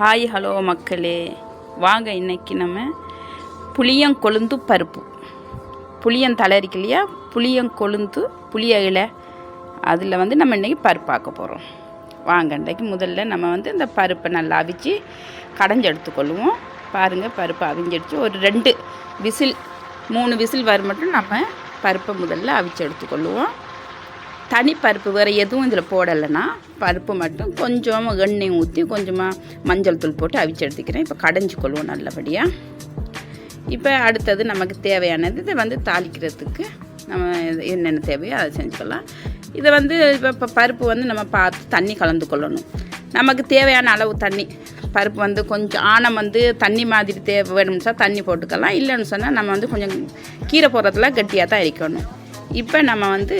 Hi hello மக்களே. வாங்க இன்றைக்கி நம்ம புளியங்கொழுந்து பருப்பு. புளியம் இருக்கு இல்லையா? புளியங்கொழுந்து புளிய இலை. அதில் வந்து நம்ம இன்றைக்கி பருப்பு ஆக்க போகிறோம் வாங்க இன்றைக்கு முதல்ல நம்ம வந்து இந்த பருப்பை நல்லா அவிச்சு கடைஞ்சி எடுத்துக்கொள்ளுவோம். பாருங்கள் பருப்பு அவிஞ்சடிச்சு. ஒரு ரெண்டு விசில் மூணு விசில் வர மட்டும் நம்ம பருப்பை முதல்ல அவிச்சு எடுத்துக்கொள்ளுவோம். தனி பருப்பு வேறு எதுவும் இதில் போடலைன்னா பருப்பு மட்டும் கொஞ்சமாக எண்ணெய் ஊற்றி கொஞ்சமாக மஞ்சள் தூள் போட்டு அவிச்சு எடுத்துக்கிறேன். இப்போ கடைஞ்சி கொள்வோம் நல்லபடியாக இப்போ அடுத்தது நமக்கு தேவையானது இதை வந்து தாளிக்கிறதுக்கு நம்ம இது என்னென்ன தேவையோ அதை செஞ்சுக்கலாம். இதை வந்து இப்போ இப்போ பருப்பு வந்து நம்ம பார்த்து தண்ணி கலந்து கொள்ளணும். நமக்கு தேவையான அளவு தண்ணி. பருப்பு வந்து கொஞ்சம் ஆனம் வந்து தண்ணி மாதிரி தேவை வேணும்னு சொன்னால் தண்ணி போட்டுக்கலாம். இல்லைன்னு சொன்னால் நம்ம வந்து கொஞ்சம் கீரை போடுறதுல கட்டியாக தான் இருக்கணும் இப்போ நம்ம வந்து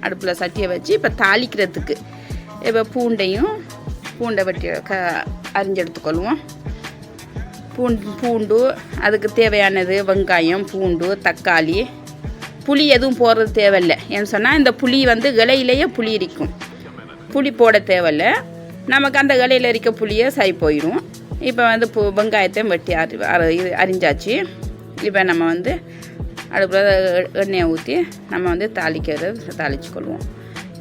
அடுப்பில் சட்டியை வச்சு இப்போ தாளிக்கிறதுக்கு. இப்போ பூண்டையும் பூண்டை வெட்டி க அரிஞ்செடுத்துக்கொள்வோம். பூண்டு பூண்டு அதுக்கு தேவையானது வெங்காயம் பூண்டு தக்காளி. புளி எதுவும் போடுறது தேவையில்லை. ஏன்னு சொன்னால் இந்த புளி வந்து இலையிலேயே புளி இருக்கும். புளி போட தேவையில்ல. நமக்கு அந்த இலையில் இருக்க புளியே சரி போயிடும் இப்போ வந்து பூ வெங்காயத்தையும் வெட்டி அரி அர- இது அரிஞ்சாச்சு. இப்போ நம்ம வந்து அடுப்பில் எண்ணெயை ஊற்றி நம்ம வந்து தாளிக்கிறது தாளிச்சுக்கொள்வோம்.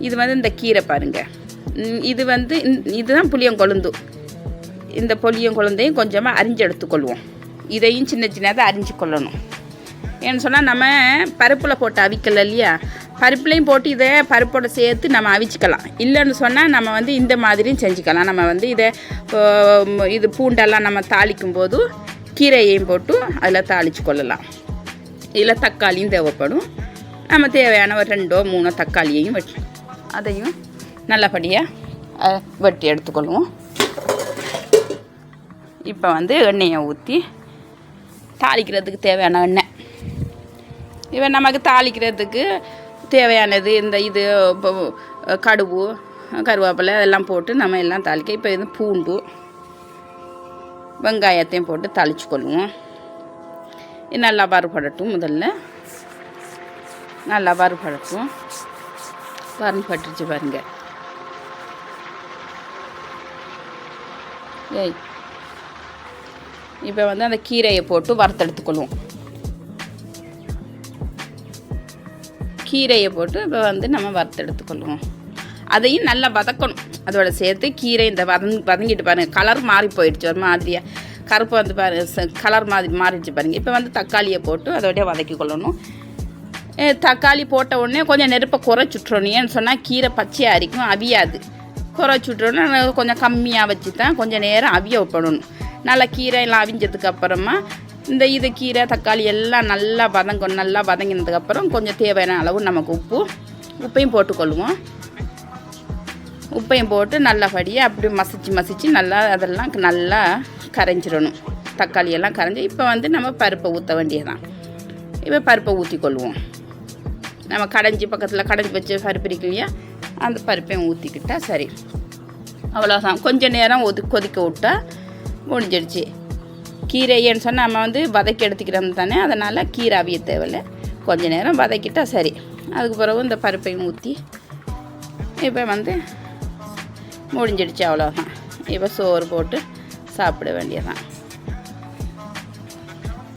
இது வந்து இந்த கீரை பாருங்கள் இது வந்து இதுதான் புளியங்கொழுந்து இந்த புளியம் குழந்தையும் கொஞ்சமாக அரிஞ்சு எடுத்துக்கொள்வோம் இதையும் சின்ன சின்னதாக அரிஞ்சு கொள்ளணும் ஏன்னு சொன்னால் நம்ம பருப்பில் போட்டு அவிக்கல இல்லையா? பருப்புலையும் போட்டு இதை பருப்போட சேர்த்து நம்ம அவிச்சுக்கலாம். இல்லைன்னு சொன்னால் நம்ம வந்து இந்த மாதிரியும் செஞ்சுக்கலாம். நம்ம வந்து இதை இது பூண்டெல்லாம் நம்ம தாளிக்கும் போது கீரையையும் போட்டு அதில் தாளித்து கொள்ளலாம் இதில் தக்காளியும் தேவைப்படும். நம்ம தேவையான ஒரு ரெண்டோ மூணோ தக்காளியையும் வெட்டி அதையும் நல்லபடியாக வெட்டி எடுத்துக்கொள்வோம். இப்போ வந்து எண்ணெயை ஊற்றி தாளிக்கிறதுக்கு தேவையான எண்ணெய். இப்போ நமக்கு தாளிக்கிறதுக்கு தேவையானது இந்த இது இப்போ கடுகு கருவேப்பிலை அதெல்லாம் போட்டு நம்ம எல்லாம் தாளிக்க இப்போ இது பூண்டு வெங்காயத்தையும் போட்டு தாளிச்சு கொள்வோம் நல்லா வறுபடட்டும் முதல்ல. நல்லா வறுபடட்டும். வறுபட்டுச்சு பாருங்க. ஏய். இப்போ வந்து அந்த கீரையை போட்டு வறுத்தெடுத்துக்கொள்வோம். கீரையை போட்டு இப்போ வந்து நம்ம வறுத்தெடுத்துக்கொள்வோம். அதையும் நல்லா வதக்கணும். அதோட சேர்த்து கீரை இந்த வதங் வதங்கிட்டு பாருங்கள் கலர் மாறி போயிடுச்சு ஒரு மாதிரியாக கருப்பு வந்து பாரு கலர் மாதிரி மாறிடுச்சு பாருங்கள் இப்போ வந்து தக்காளியை போட்டு அதோடய வதக்கி கொள்ளணும். தக்காளி போட்ட உடனே கொஞ்சம் நெருப்பை குறைச்சுட்றணும் ஏன்னு சொன்னால் கீரை பச்சையாக அரிக்கும் அவியாது. குறைச்சுட்றோன்னா கொஞ்சம் கம்மியாக வச்சு தான் கொஞ்சம் நேரம் அவிய வைப்படணும் நல்லா கீரை எல்லாம் அவிஞ்சதுக்கு அப்புறமா இந்த இது கீரை தக்காளி எல்லாம் நல்லா வதங்கும் நல்லா வதங்கினதுக்கப்புறம் கொஞ்சம் தேவையான அளவு நமக்கு உப்பு. உப்பையும் போட்டுக்கொள்வோம் உப்பையும் போட்டு நல்லபடியாக அப்படி மசிச்சு மசிச்சு நல்லா அதெல்லாம் நல்லா கரைஞ்சிடணும். தக்காளி எல்லாம் கரைஞ்சி இப்போ வந்து நம்ம பருப்பை ஊற்ற வேண்டியதுதான். இப்போ பருப்பை ஊற்றி கொள்வோம் நம்ம கடைஞ்சி பக்கத்தில் கடைஞ்சி வச்சு பருப்பு இருக்கு இல்லையா? அந்த பருப்பையும் ஊற்றிக்கிட்டால் சரி. அவ்வளோதான் கொஞ்சம் நேரம் ஒது கொதிக்க விட்டா முடிஞ்சிடுச்சு. கீரைன்னு சொன்னால் நம்ம வந்து வதக்கி எடுத்துக்கிறோம் தானே அதனால் கீரை அவிய தேவையில்ல. கொஞ்ச நேரம் வதக்கிட்டால் சரி. அதுக்கு பிறகு இந்த பருப்பையும் ஊற்றி இப்போ வந்து முடிஞ்சிடுச்சு அவ்வளோதான் இப்போ சோறு போட்டு சாப்பிட வேண்டியதுதான்